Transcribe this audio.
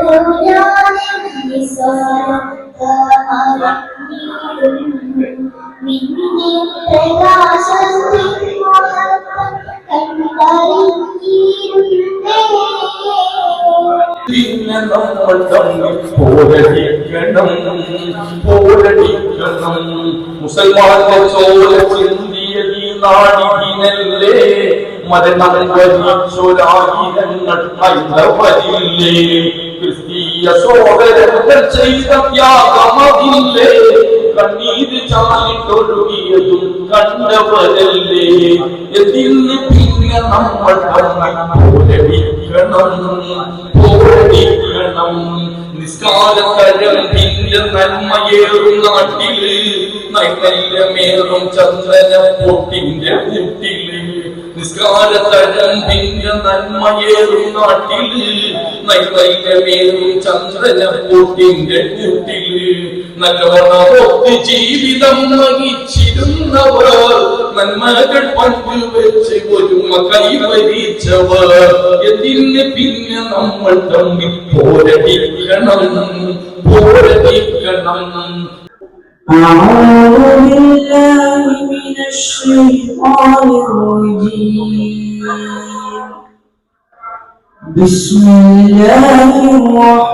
പ്രഭുരാനെ നിസ്സാരമറിഞ്ഞിടുന്നു. നിന്നെ പ്രകാശത്തിൽ മഹത്വം കണ്ടറിഞ്ഞിരുന്നേ പിന്നെ നമ്മൾ തമ്മിൽ പോരടിക്കണം പോരടിക്കണം മുസൽമാന്റെ ചോര ചിന്തിയ ഈ നാടിനല്ലേ മരണം വരിച്ചൊരായിരങ്ങൾ ഹൈന്ദവരില്ലേ ക്രിസ്തീയ സോദരങ്ങൾ ചെയ്ത ത്യാഗമതില്ലേ കണ്ണീര് ചാലിട്ടൊഴുകിയതും കണ്ടവരല്ലേ എന്തിന് പിന്നെ നമ്മൾ പിന്നെ നന്മയേറുന്ന ജീവിതം നയിച്ചിരുന്നവർ നന്മകൾ പങ്കുവെച്ച് ഒരുമ കൈവരിച്ചവർ എന്തിന് പിന്നെ നമ്മൾ തമ്മിൽ പോരടിക്കണം പോരടിക്കണം أعوذ بالله من الشيطان الرجيم بسم الله الرحمن